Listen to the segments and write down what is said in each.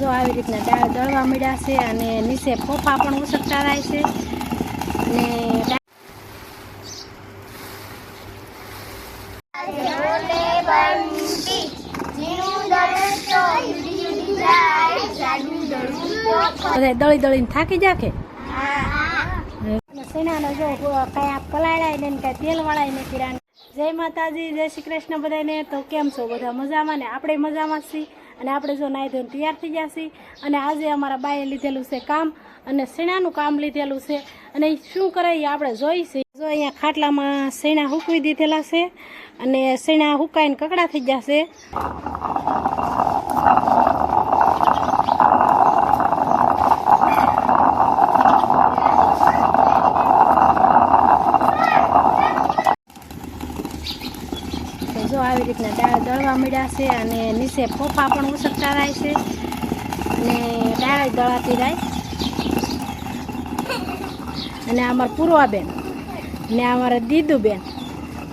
જો આવી રીતના દાળ દળવા મળ્યા છે અને નીચે ફોફા પણ ઉસકતા રહે છે. અને દળું દળીને થાકી જાખે સેનાનો જો કયા પલાળાય ને કઈ તેલ વાળાય ને કિરાન જય માતાજી, જય શ્રી કૃષ્ણ બધાને. તો કેમ છો? બધા મજામાં ને? આપણે મજામાં છીએ. અને આપણે જો નાહી ધોઈને તૈયાર થઈ ગયા અને આજે અમારા બાએ લીધેલું છે કામ અને શેણાનું કામ લીધેલું છે અને શું કરે એ આપણે જોઈશું જો અહીંયા ખાટલામાં શેણા હુકવી દીધેલા છે અને શેણા હુકાઈને કકડા થઈ ગયા આવી રીતના દાળ દળવા મળ્યા છે અને નીચે ફોફા પણ ઉસકતા રહે છે. અને દાળ દળાતી રહે. અને અમારા પૂર્વાબેન ને અમારા દીદુબેન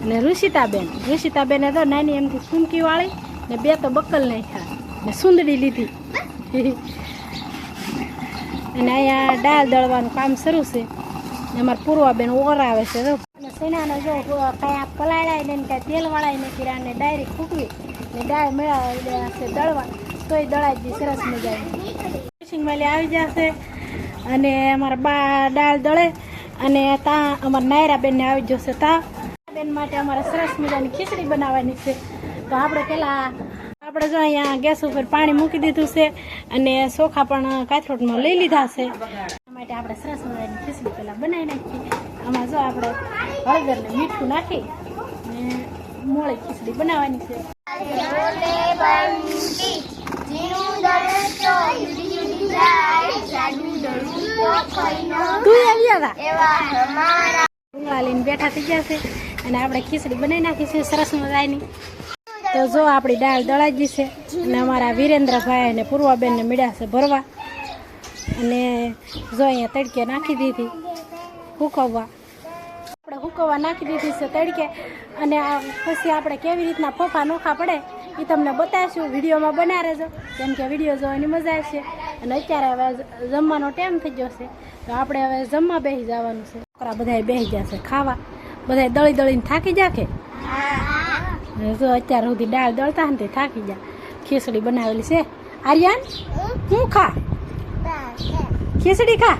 ને ઋષિતાબેન. ઋષિતાબેને તો નાની એમથી ફૂમકી વાળી ને બે તો બકલ નાખ્યા ને સુંદડી લીધી. અને અહીંયા દાળ દળવાનું કામ શરૂ છે. અમારા પૂર્વાબેન ઓરાવે છે તો સેનાનો જો કયા પલાળાય ને કાંઈ તેલ વાળાય ને કિરા ને ડાયરેક્ટ ફૂકવી ને ગાય મેળા છે દળવા. તોય દળાઈ દી સરસ મજાની ફિશિંગ વાલી આવી જશે અને અમારા બા દાળ દળે અને તા અમારા નાયરા બેનને આવી જશે તા. બેન માટે અમારે સરસ મજાની ખીચડી બનાવવાની છે. તો આપણે પેલા આપણે જો અહીંયા ગેસ ઉપર પાણી મૂકી દીધું છે અને ચોખા પણ કાથરોટમાં લઈ લીધા છે. માટે આપણે સરસ મજાની ખીચડી પહેલાં બનાવી નાખીએ. આમાં જો આપણે હળદરને મીઠું નાખી ને મોળી ખીચડી બનાવવાની છે. બેઠા થઈ ગયા છે અને આપણે ખીચડી બનાવી નાખી છે સરસ મજાની. તો જો આપણી દાળ દળાઈ ગઈ છે અને અમારા વિરેન્દ્રભાઈ અને પૂર્વાબેનને મળ્યા છે ભરવા. અને જો અહીંયા તડકે નાખી દીધી, હુકવવા. આપણે હુકવવા નાખી દીધી છે તડકે. અને પછી આપણે કેવી રીતના ફોફા નોખા પડે, એ તમને બતાવીશું. વિડીયોમાં બના રહેજો કેમ કે વીડિયો જોવાની મજા આવશે. અને અત્યારે હવે જમવાનો ટાઈમ થઈ ગયો છે. તો આપણે હવે જમવા બેસી જવાનું છે. છોકરા બધાય બેસી જશે ખાવા. બધાય દળી દળીને થાકી જાખે જો અત્યાર સુધી દાળ દળતા ને તે થાકી જા ખીચડી બનાવેલી છે. આર્યન, હું ખા? ખીચડી ખા?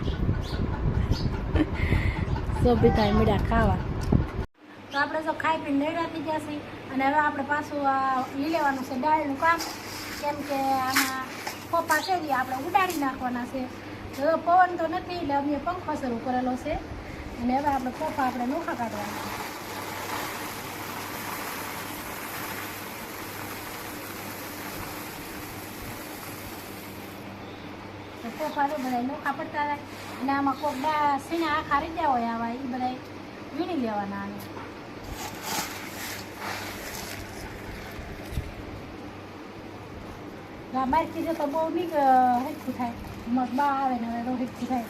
તો બધા મીડા ખાવા. તો આપણે જો ખાઈ પીને નૈરા થઈ છીએ. અને હવે આપણે પાછું લઈ લેવાનું છે દાળનું કામ. કેમ કે આમાં ફોફા છે આપણે ઉડાડી નાખવાના છે. પવન તો નથી, એટલે અમે પંખો શરૂ કરેલો છે. અને હવે આપણે ફોફા આપણે નોખા કાઢવાના છે. ફોફા તો બધા નો ખાપડતા જાય અને આમાં કોક દા સીણા આ રહી ગયા હોય આવા એ બધા વીણી લેવાના આને. આ કીધું તો બહુ નહીં હેઠું થાય. મગબા આવે ને હવે તો હેઠું થાય.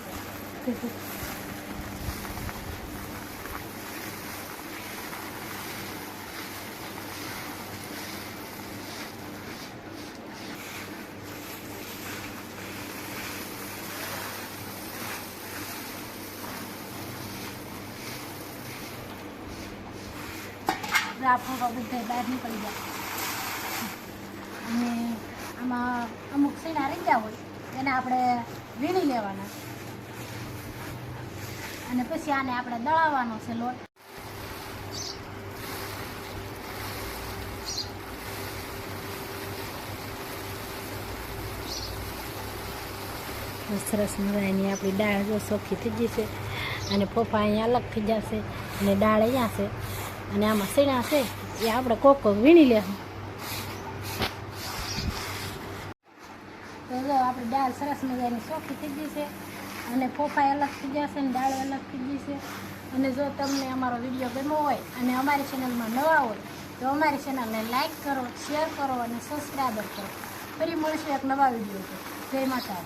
તો બધા બહાર નીકળી જાય. અને આમાં અમુક સીણા ગયા હોય, એને આપણે વીણી લેવાના. અને પછી આને આપણે દળાવવાનો છે લોટ. સરસ મજાની આપણી દાળ જો સોખી થઈ જશે અને ફોફા અહીંયા અલગ થઈ જશે અને દાળ અહીંયા છે. અને આમાં સીણા છે? એ આપણે કોક વીણી લેશું તો જો આપણી દાળ સરસ મજાની સોખી થઈ ગઈ છે. અને ફોફાઈ અલગ થઈ જશે અને દાળ અલગ થઈ ગઈ છે. અને જો તમને અમારો વીડિયો ગમ્યો હોય અને અમારી ચેનલમાં નવા હોય, તો અમારી ચેનલને લાઇક કરો, શેર કરો અને સબસ્ક્રાઈબર કરો. ફરી મળશે એક નવા વીડિયો જય માતા